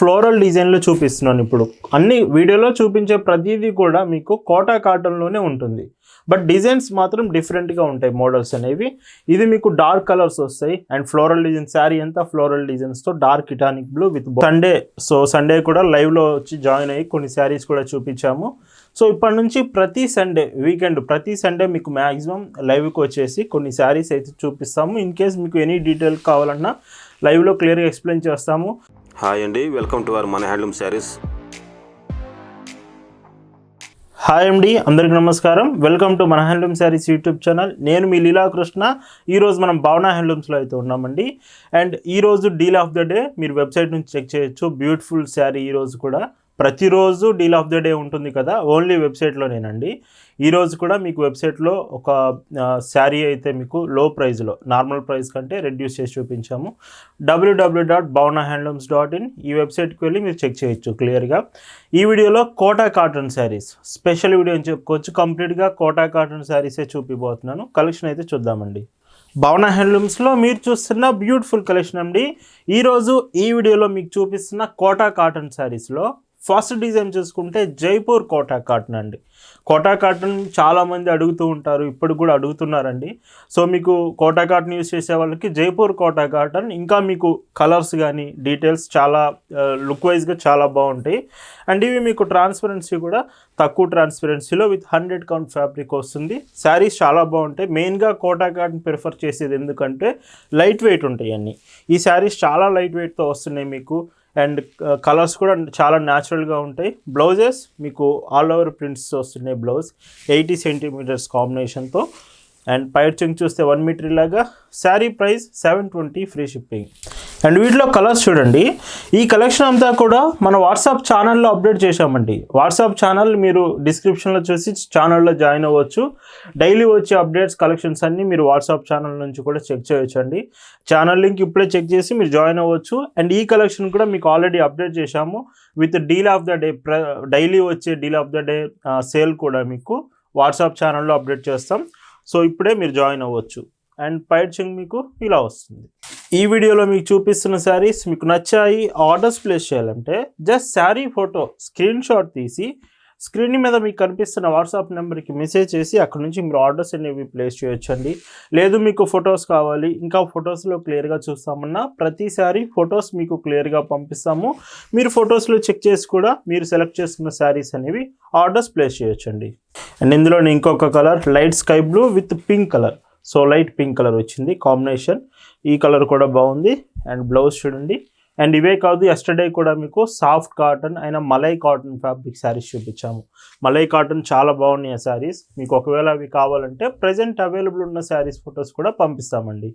Floral డిజైన్లో చూపిస్తున్నాను ఇప్పుడు. అన్ని వీడియోలో చూపించే ప్రతిదీ కూడా మీకు కోటా కాటన్లోనే ఉంటుంది. బట్ డిజైన్స్ మాత్రం డిఫరెంట్గా ఉంటాయి మోడల్స్ అనేవి. ఇది మీకు డార్క్ కలర్స్ వస్తాయి. అండ్ ఫ్లోరల్ డిజైన్ శారీ అంతా ఫ్లోరల్ డిజైన్స్తో dark ఇటానిక్ blue with Sunday so Sunday కూడా లైవ్లో వచ్చి జాయిన్ అయ్యి కొన్ని శారీస్ కూడా చూపించాము. సో ఇప్పటి నుంచి ప్రతి సండే వీకెండ్ ప్రతి సండే మీకు మ్యాక్సిమం లైవ్కి వచ్చేసి కొన్ని శారీస్ అయితే చూపిస్తాము. ఇన్ కేస్ మీకు ఎనీ డీటెయిల్ కావాలన్నా లైవ్లో క్లియర్గా ఎక్స్ప్లెయిన్ చేస్తాము. హాయ్ అండి వెల్కమ్ టు అవర్ మన హ్యాండ్లూమ్ శారీస్. హాయ్ అండి అందరికీ నమస్కారం. వెల్కమ్ టు మన హ్యాండ్లూమ్ శారీస్ యూట్యూబ్ ఛానల్. నేను మీ లీలాకృష్ణ. ఈరోజు మనం భావన హ్యాండ్లూమ్స్లో అయితే ఉన్నామండి. అండ్ ఈరోజు డీల్ ఆఫ్ ద డే మీరు వెబ్సైట్ నుంచి చెక్ చేయొచ్చు. బ్యూటిఫుల్ శారీ ఈరోజు కూడా. ప్రతిరోజు డీల్ ఆఫ్ ద డే ఉంటుంది కదా ఓన్లీ వెబ్సైట్లోనేనండి. ఈరోజు కూడా మీకు వెబ్సైట్లో ఒక శారీ అయితే మీకు లో ప్రైస్లో నార్మల్ ప్రైస్ కంటే రెడ్యూస్ చేసి చూపించాము. W W dot Bhavana handlooms dot in ఈ వెబ్సైట్కి వెళ్ళి మీరు చెక్ చేయొచ్చు క్లియర్గా. ఈ వీడియోలో Kota cotton saris special video అని చెప్పుకోవచ్చు. కంప్లీట్గా కోటా కాటన్ శారీసే చూపిపోతున్నాను కలెక్షన్ అయితే చూద్దామండి. భవన హ్యాండ్లూమ్స్లో మీరు చూస్తున్న బ్యూటిఫుల్ కలెక్షన్ అండి. ఈరోజు ఈ వీడియోలో మీకు చూపిస్తున్న కోటా కాటన్ శారీస్లో ఫస్ట్ డిజైన్ చూసుకుంటే జైపూర్ కోటా కాటన్ అండి. కోటా కాటన్ చాలామంది అడుగుతూ ఉంటారు ఇప్పుడు కూడా అడుగుతున్నారండి. సో మీకు కోటా కాటన్ యూస్ చేసే వాళ్ళకి జైపూర్ కోటా కాటన్ ఇంకా మీకు కలర్స్ కానీ డీటెయిల్స్ చాలా లుక్ వైజ్గా చాలా బాగుంటాయి. అండ్ ఇవి మీకు ట్రాన్స్పరెన్సీ కూడా తక్కువ ట్రాన్స్పరెన్సీలో విత్ హండ్రెడ్ కౌంట్ ఫ్యాబ్రిక్ వస్తుంది. శారీస్ చాలా బాగుంటాయి. మెయిన్గా కోటా కాటన్ ప్రిఫర్ చేసేది ఎందుకంటే లైట్ వెయిట్ ఉంటాయి అన్నీ. ఈ శారీస్ చాలా లైట్ వెయిట్తో వస్తున్నాయి మీకు. అండ్ కలర్స్ కూడా చాలా న్యాచురల్గా ఉంటాయి. బ్లౌజెస్ మీకు ఆల్ ఓవర్ ప్రింట్స్ వస్తున్నాయి బ్లౌజ్. ఎయిటీ సెంటీమీటర్స్ కాంబినేషన్తో. అండ్ పైర్చింగ్ చూస్తే వన్ మీటర్ ఇలాగా sari price seven twenty free shipping. And వీటిలో కలర్స్ చూడండి. ఈ కలెక్షన్ అంతా కూడా మన వాట్సాప్ ఛానల్లో అప్డేట్ చేశామండి. వాట్సాప్ ఛానల్ మీరు డిస్క్రిప్షన్లో చూసి ఛానల్లో జాయిన్ అవ్వచ్చు. డైలీ వచ్చే అప్డేట్స్ కలెక్షన్స్ అన్నీ మీరు వాట్సాప్ ఛానల్ నుంచి కూడా చెక్ చేయొచ్చు అండి ఛానల్ లింక్ ఇప్పుడే చెక్ చేసి మీరు జాయిన్ అవ్వచ్చు. అండ్ ఈ కలెక్షన్ కూడా మీకు ఆల్రెడీ అప్డేట్ చేశాము. With deal of the day daily వచ్చే deal of the day sale కూడా మీకు వాట్సాప్ ఛానల్లో అప్డేట్ చేస్తాం. సో ఇప్పుడే మీరు జాయిన్ అవ్వచ్చు. అండ్ పైడ్చింగ్ మీకు ఇలా వస్తుంది. ఈ వీడియోలో మీకు చూపిస్తున్న శారీస్ మీకు నచ్చాయి ఆర్డర్స్ ప్లేస్ చేయాలంటే just sari photo screenshot తీసి స్క్రీన్ మీద మీకు కనిపిస్తున్న వాట్సాప్ నెంబర్కి మెసేజ్ చేసి అక్కడ నుంచి మీరు ఆర్డర్స్ అనేవి ప్లేస్ చేయొచ్చండి. లేదు మీకు ఫొటోస్ కావాలి ఇంకా ఫొటోస్లో క్లియర్గా చూస్తామన్నా ప్రతిసారి ఫొటోస్ మీకు క్లియర్గా పంపిస్తాము. మీరు ఫొటోస్లో చెక్ చేసి కూడా మీరు సెలెక్ట్ చేసుకున్న శారీస్ అనేవి ఆర్డర్స్ ప్లేస్ చేయొచ్చండి. అండ్ ఇందులో ఇంకొక colour light sky blue with pink colour. So light pink colour వచ్చింది. కాంబినేషన్ ఈ కలర్ కూడా బాగుంది. అండ్ బ్లౌజ్ చూడండి. అండ్ ఇవే కాదు ఎస్టర్డే కూడా మీకు సాఫ్ట్ కాటన్ అయిన మలై కాటన్ ఫ్యాబ్రిక్ శారీస్ చూపించాము. మలై కాటన్ చాలా బాగున్నాయి ఆ శారీస్ మీకు ఒకవేళ అవి కావాలంటే ప్రజెంట్ అవైలబుల్ ఉన్న శారీస్ ఫొటోస్ కూడా పంపిస్తామండి.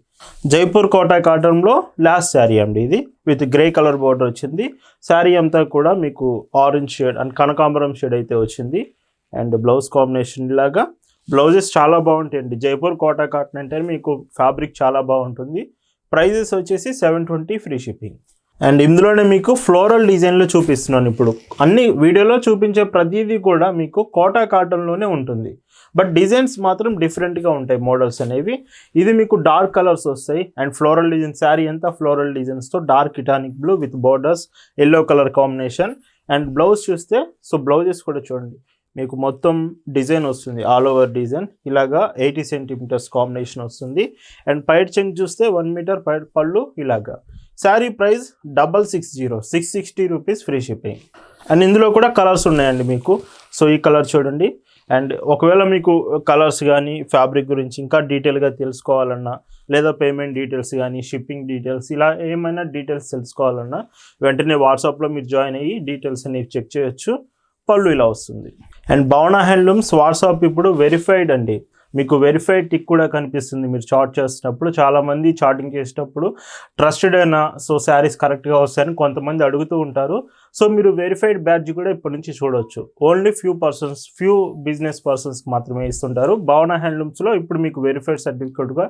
జైపూర్ కోటా కాటన్లో లాస్ట్ శారీ అండి ఇది. విత్ గ్రే కలర్ బోర్డర్ వచ్చింది. శారీ అంతా కూడా మీకు ఆరెంజ్ షేడ్ అండ్ కనకాంబరం షేడ్ అయితే వచ్చింది. అండ్ బ్లౌజ్ కాంబినేషన్ లాగా బ్లౌజెస్ చాలా బాగుంటాయండి. జైపూర్ కోటా కాటన్ అంటే మీకు ఫ్యాబ్రిక్ చాలా బాగుంటుంది. ప్రైజెస్ వచ్చేసి seven twenty free shipping. And ఇందులోనే మీకు ఫ్లోరల్ డిజైన్లో చూపిస్తున్నాను ఇప్పుడు. అన్ని వీడియోలో చూపించే ప్రతిదీ కూడా మీకు కోటా కాటన్లోనే ఉంటుంది. బట్ డిజైన్స్ మాత్రం డిఫరెంట్గా ఉంటాయి మోడల్స్ అనేవి. ఇది మీకు డార్క్ కలర్స్ వస్తాయి. అండ్ ఫ్లోరల్ డిజైన్ శారీ అంతా ఫ్లోరల్ డిజైన్స్తో dark ఇటానిక్ blue with borders yellow colour combination. And blouse చూస్తే సో బ్లౌజెస్ కూడా చూడండి. మీకు మొత్తం డిజైన్ వస్తుంది ఆల్ ఓవర్ డిజైన్ ఇలాగా ఎయిటీ సెంటీమీటర్స్ కాంబినేషన్ వస్తుంది. అండ్ పైట్ చెంగ్ చూస్తే వన్ మీటర్ పైట్ పళ్ళు ఇలాగా. Sari price double six zero six sixty rupees free shipping and ఇందులో కూడా కలర్స్ ఉన్నాయండి మీకు. సో ఈ కలర్ చూడండి. అండ్ ఒకవేళ మీకు కలర్స్ కానీ ఫ్యాబ్రిక్ గురించి ఇంకా డీటెయిల్గా తెలుసుకోవాలన్నా లేదా పేమెంట్ డీటెయిల్స్ కానీ షిప్పింగ్ డీటెయిల్స్ ఇలా ఏమైనా డీటెయిల్స్ తెలుసుకోవాలన్నా వెంటనే వాట్సాప్లో మీరు జాయిన్ అయ్యి డీటెయిల్స్ అనేవి చెక్ చేయొచ్చు. పళ్ళు ఇలా వస్తుంది. అండ్ భవన హ్యాండ్లూమ్స్ వాట్సాప్ ఇప్పుడు వెరిఫైడ్ అండి. మీకు వెరిఫైడ్ టిక్ కూడా కనిపిస్తుంది. మీరు చార్ట్ చేసినప్పుడు చాలామంది చాటింగ్ చేసేటప్పుడు ట్రస్టెడ్ అయినా సో శారీస్ కరెక్ట్గా వస్తాయని కొంతమంది అడుగుతూ ఉంటారు. సో మీరు వెరిఫైడ్ బ్యాడ్జ్ కూడా ఇప్పటి నుంచి చూడొచ్చు. Only few persons few business పర్సన్స్కి మాత్రమే ఇస్తుంటారు. భావన హ్యాండ్లూమ్స్లో ఇప్పుడు మీకు వెరిఫైడ్ సర్టిఫికేట్గా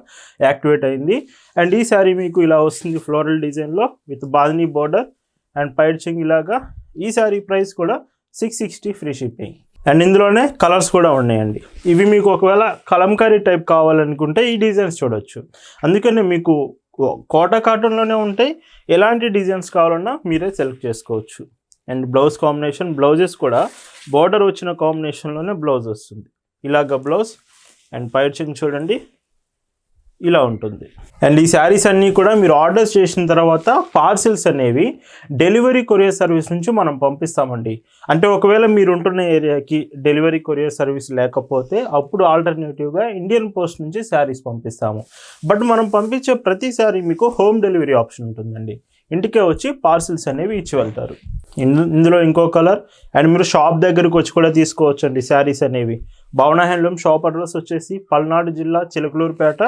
యాక్టివేట్ అయింది. అండ్ ఈ శారీ మీకు ఇలా వస్తుంది ఫ్లోరల్ డిజైన్లో విత్ బాదినీ బోర్డర్ అండ్ పైడ్చింగ్ ఇలాగా. ఈ శారీ ప్రైస్ కూడా six sixty free shipping and ఇందులోనే కలర్స్ కూడా ఉన్నాయండి. ఇవి మీకు ఒకవేళ కలంకారీ టైప్ కావాలనుకుంటే ఈ డిజైన్స్ చూడొచ్చు. అందుకనే మీకు కోట కాటన్లోనే ఉంటాయి. ఎలాంటి డిజైన్స్ కావాలన్నా మీరే సెలెక్ట్ చేసుకోవచ్చు. అండ్ బ్లౌజ్ కాంబినేషన్ బ్లౌజెస్ కూడా బార్డర్ వచ్చిన కాంబినేషన్లోనే బ్లౌజ్ వస్తుంది. ఇలాగ బ్లౌజ్ అండ్ పైచింగ్ చూడండి. ఇలా ఉంటుంది. అండ్ ఈ శారీస్ అన్నీ కూడా మీరు ఆర్డర్స్ చేసిన తర్వాత పార్సిల్స్ అనేవి డెలివరీ కొరియర్ సర్వీస్ నుంచి మనం పంపిస్తామండి. అంటే ఒకవేళ మీరు ఉంటున్న ఏరియాకి డెలివరీ కొరియర్ సర్వీస్ లేకపోతే అప్పుడు ఆల్టర్నేటివ్గా ఇండియన్ పోస్ట్ నుంచి శారీస్ పంపిస్తాము. బట్ మనం పంపించే ప్రతి శారీ మీకు హోమ్ డెలివరీ ఆప్షన్ ఉంటుందండి. ఇంటికే వచ్చి పార్సిల్స్ అనేవి ఇచ్చి వెళ్తారు. ఇందు- ఇందులో ఇంకో కలర్ అండ్ మీరు షాప్ దగ్గరకు వచ్చి కూడా తీసుకోవచ్చు అండి శారీస్ అనేవి. భవన హ్యాండ్లూమ్ షాప్ అడ్రస్ వచ్చేసి పల్నాడు జిల్లా చిలకలూరుపేట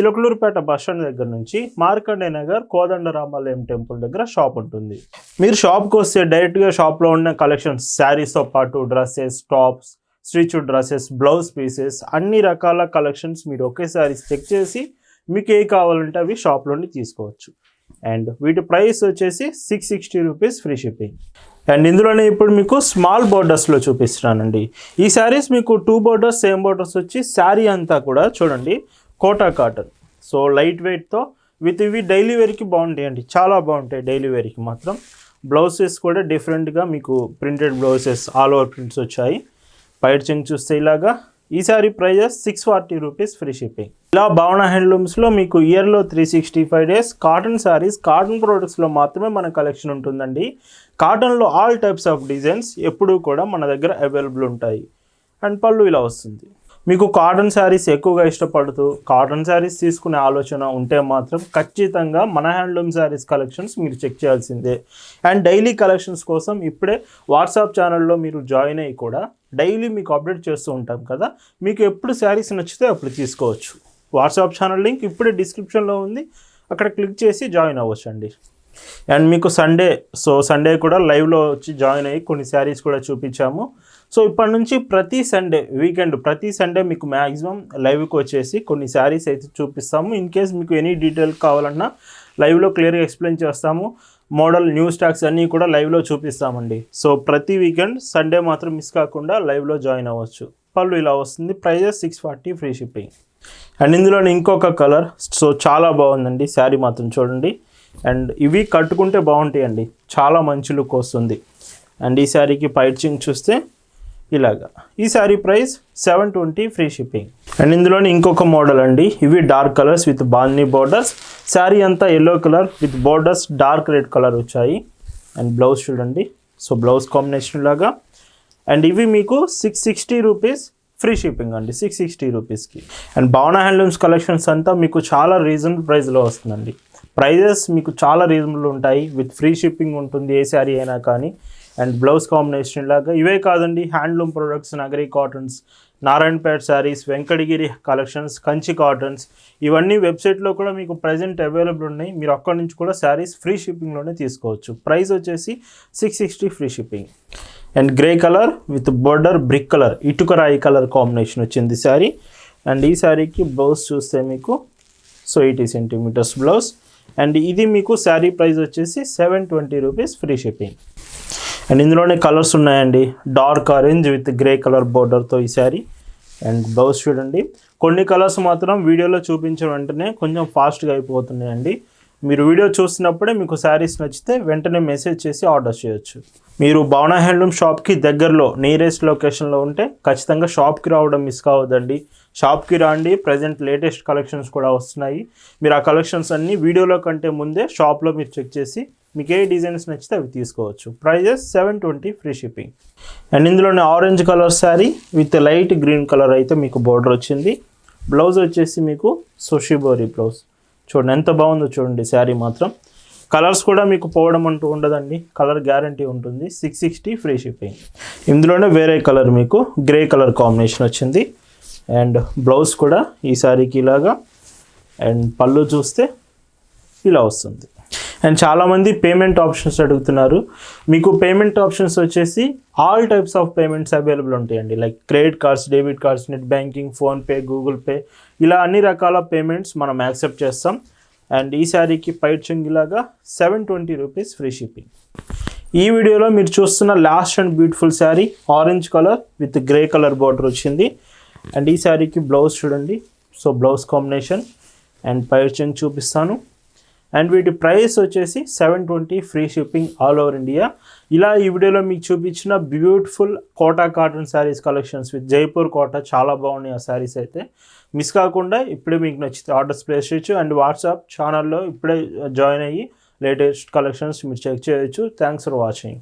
చిలకలూరుపేట బస్ స్టాండ్ దగ్గర నుంచి మార్కండే నగర్ కోదండ రామాలయం టెంపుల్ దగ్గర షాప్ ఉంటుంది. మీరు షాప్కి వస్తే డైరెక్ట్గా షాప్లో ఉన్న కలెక్షన్స్ శారీస్తో పాటు dresses tops stretch dresses blouse pieces అన్ని రకాల కలెక్షన్స్ మీరు ఒకేసారి చెక్ చేసి మీకు ఏ కావాలంటే అవి షాప్లోని తీసుకోవచ్చు. అండ్ వీటి ప్రైస్ వచ్చేసి six sixty rupees free shipping. And ఇందులోనే ఇప్పుడు మీకు స్మాల్ బోర్డర్స్లో చూపిస్తున్నానండి. ఈ శారీస్ మీకు టూ బోర్డర్స్ సేమ్ బోర్డర్స్ వచ్చి శారీ అంతా కూడా చూడండి కోటా కాటన్. సో లైట్ వెయిట్తో విత్ ఇవి డైలీ వేర్కి బాగుంటాయి అండి. చాలా బాగుంటాయి డైలీ వేర్కి మాత్రం. బ్లౌజెస్ కూడా డిఫరెంట్గా మీకు printed blouses all over prints వచ్చాయి. పైట్ చెంగ్ చూస్తే ఇలాగా ఈసారి prices six forty rupees free shipping ఇలా భావన హ్యాండ్లూమ్స్లో మీకు ఇయర్లో three sixty five days cotton saris cotton ప్రోడక్ట్స్లో మాత్రమే మన కలెక్షన్ ఉంటుందండి. కాటన్లో ఆల్ టైప్స్ ఆఫ్ డిజైన్స్ ఎప్పుడూ కూడా మన దగ్గర అవైలబుల్ ఉంటాయి. అండ్ పళ్ళు ఇలా వస్తుంది. మీకు కాటన్ శారీస్ ఎక్కువగా ఇష్టపడుతూ కాటన్ శారీస్ తీసుకునే ఆలోచన ఉంటే మాత్రం ఖచ్చితంగా మన హ్యాండ్లూమ్ శారీస్ కలెక్షన్స్ మీరు చెక్ చేయాల్సిందే. అండ్ డైలీ కలెక్షన్స్ కోసం ఇప్పుడే వాట్సాప్ ఛానల్లో మీరు జాయిన్ అయ్యి కూడా డైలీ మీకు అప్డేట్ చేస్తూ ఉంటాం కదా మీకు ఎప్పుడు శారీస్ నచ్చితే అప్పుడు తీసుకోవచ్చు. వాట్సాప్ ఛానల్ లింక్ ఇప్పుడే డిస్క్రిప్షన్లో ఉంది అక్కడ క్లిక్ చేసి జాయిన్ అవ్వచ్చు అండి అండ్ మీకు సండే సో సండే కూడా లైవ్లో వచ్చి జాయిన్ అయ్యి కొన్ని శారీస్ కూడా చూపించాము. సో ఇప్పటి నుంచి ప్రతి సండే వీకెండ్ ప్రతి సండే మీకు మ్యాక్సిమం లైవ్కి వచ్చేసి కొన్ని శారీస్ అయితే చూపిస్తాము. ఇన్ కేస్ మీకు ఎనీ డీటెయిల్ కావాలన్నా లైవ్లో క్లియర్గా ఎక్స్ప్లెయిన్ చేస్తాము. మోడల్ న్యూ స్టాక్స్ అన్నీ కూడా లైవ్లో చూపిస్తామండి. సో ప్రతి వీకెండ్ సండే మాత్రం మిస్ కాకుండా లైవ్లో జాయిన్ అవ్వచ్చు. పళ్ళు ఇలా వస్తుంది. Prices six forty free shipping and ఇందులో ఇంకొక కలర్ సో చాలా బాగుందండి. శారీ మాత్రం చూడండి. అండ్ ఇవి కట్టుకుంటే బాగుంటాయండి. చాలా మంచి లుక్ వస్తుంది. అండ్ ఈ శారీకి పైచింగ్ చూస్తే ఇలాగా. ఈ sari price seven twenty free shipping and ఇందులోని ఇంకొక మోడల్ అండి. ఇవి డార్క్ కలర్స్ విత్ బాందీ బోర్డర్స్ శారీ అంతా yellow colour with borders dark red colour వచ్చాయి. అండ్ బ్లౌజ్ చూడండి. సో బ్లౌజ్ కాంబినేషన్ లాగా. అండ్ ఇవి మీకు six sixty rupees free shipping అండి. సిక్స్ సిక్స్టీ రూపీస్కి అండ్ భావన హ్యాండ్లూమ్స్ కలెక్షన్స్ అంతా మీకు చాలా రీజనబుల్ ప్రైస్లో వస్తుందండి. ప్రైజెస్ మీకు చాలా రీజనబుల్ ఉంటాయి. విత్ ఫ్రీ షిప్పింగ్ ఉంటుంది ఏ శారీ అయినా కానీ. అండ్ బ్లౌజ్ కాంబినేషన్ లాగా ఇవే కాదండి హ్యాండ్లూమ్ ప్రొడక్ట్స్ నగరీ cottons Narayanpet saris Venkatagiri collections Kanchi cottons ఇవన్నీ వెబ్సైట్లో కూడా మీకు ప్రజెంట్ అవైలబుల్ ఉన్నాయి. మీరు అక్కడి నుంచి కూడా శారీస్ ఫ్రీ షిప్పింగ్లోనే తీసుకోవచ్చు. ప్రైస్ వచ్చేసి six sixty free shipping. And grey colour with border brick colour ఇటుక రాయి కలర్ కాంబినేషన్ వచ్చింది శారీ. అండ్ ఈ శారీకి బ్లౌజ్ చూస్తే మీకు so eighty centimetres blouse. And ఇది మీకు శారీ ప్రైస్ వచ్చేసి seven twenty rupees free shipping. And ఇందులోనే కలర్స్ ఉన్నాయండి. Dark orange with grey colour బోర్డర్తో ఈ శారీ. అండ్ బ్లౌజ్ చూడండి. కొన్ని కలర్స్ మాత్రం వీడియోలో చూపించిన వెంటనే కొంచెం ఫాస్ట్గా అయిపోతున్నాయండి. మీరు వీడియో చూసినప్పుడే మీకు శారీస్ నచ్చితే వెంటనే మెసేజ్ చేసి ఆర్డర్ చేయొచ్చు. మీరు భవన హ్యాండ్లూమ్ షాప్కి దగ్గరలో నియరెస్ట్ లొకేషన్లో ఉంటే ఖచ్చితంగా షాప్కి రావడం మిస్ కావద్దండి. షాప్కి రాండి. ప్రజెంట్ లేటెస్ట్ కలెక్షన్స్ కూడా వస్తున్నాయి. మీరు ఆ కలెక్షన్స్ అన్నీ వీడియోలో కంటే ముందే షాప్లో మీరు చెక్ చేసి మీకు ఏ డిజైన్స్ నచ్చితే అవి తీసుకోవచ్చు. Prices seven twenty free shipping. And ఇందులోనే orange colour sari with light green colour అయితే మీకు బోర్డర్ వచ్చింది. బ్లౌజ్ వచ్చేసి మీకు సుషిబోరీ బ్లౌజ్. చూడండి ఎంత బాగుందో చూడండి శారీ మాత్రం. కలర్స్ కూడా మీకు పోవడం అంటూ ఉండదండి. కలర్ గ్యారంటీ ఉంటుంది. Six sixty free shipping. ఇందులోనే వేరే కలర్ మీకు గ్రే కలర్ కాంబినేషన్ వచ్చింది. అండ్ బ్లౌజ్ కూడా ఈ శారీకి ఇలాగా. అండ్ పళ్ళు చూస్తే ఇలా వస్తుంది. అండ్ చాలామంది పేమెంట్ ఆప్షన్స్ అడుగుతున్నారు. మీకు పేమెంట్ ఆప్షన్స్ వచ్చేసి all types of payments available ఉంటాయండి. Like credit cards debit cards net banking PhonePe Google Pay ఇలా అన్ని రకాల పేమెంట్స్ మనం యాక్సెప్ట్ చేస్తాం. అండ్ ఈ శారీకి పైట్ ఇలాగా seven twenty rupees free shipping. ఈ వీడియోలో మీరు చూస్తున్న last and beautiful sari orange colour with grey colour border వచ్చింది. అండ్ ఈ శారీకి బ్లౌజ్ చూడండి. సో బ్లౌజ్ కాంబినేషన్ అండ్ పైట్ చూపిస్తాను. అండ్ వీటి ప్రైస్ వచ్చేసి seven twenty free shipping all over India ఇలా ఈ వీడియోలో మీకు చూపించిన beautiful Kota cotton saris collections with Jaipur Kota చాలా బాగున్నాయి ఆ శారీస్ అయితే. మిస్ కాకుండా ఇప్పుడే మీకు నచ్చితే ఆర్డర్స్ ప్లేస్ చేయొచ్చు. అండ్ వాట్సాప్ ఛానల్లో ఇప్పుడే జాయిన్ అయ్యి లేటెస్ట్ కలెక్షన్స్ మీరు చెక్ చేయొచ్చు. Thanks for watching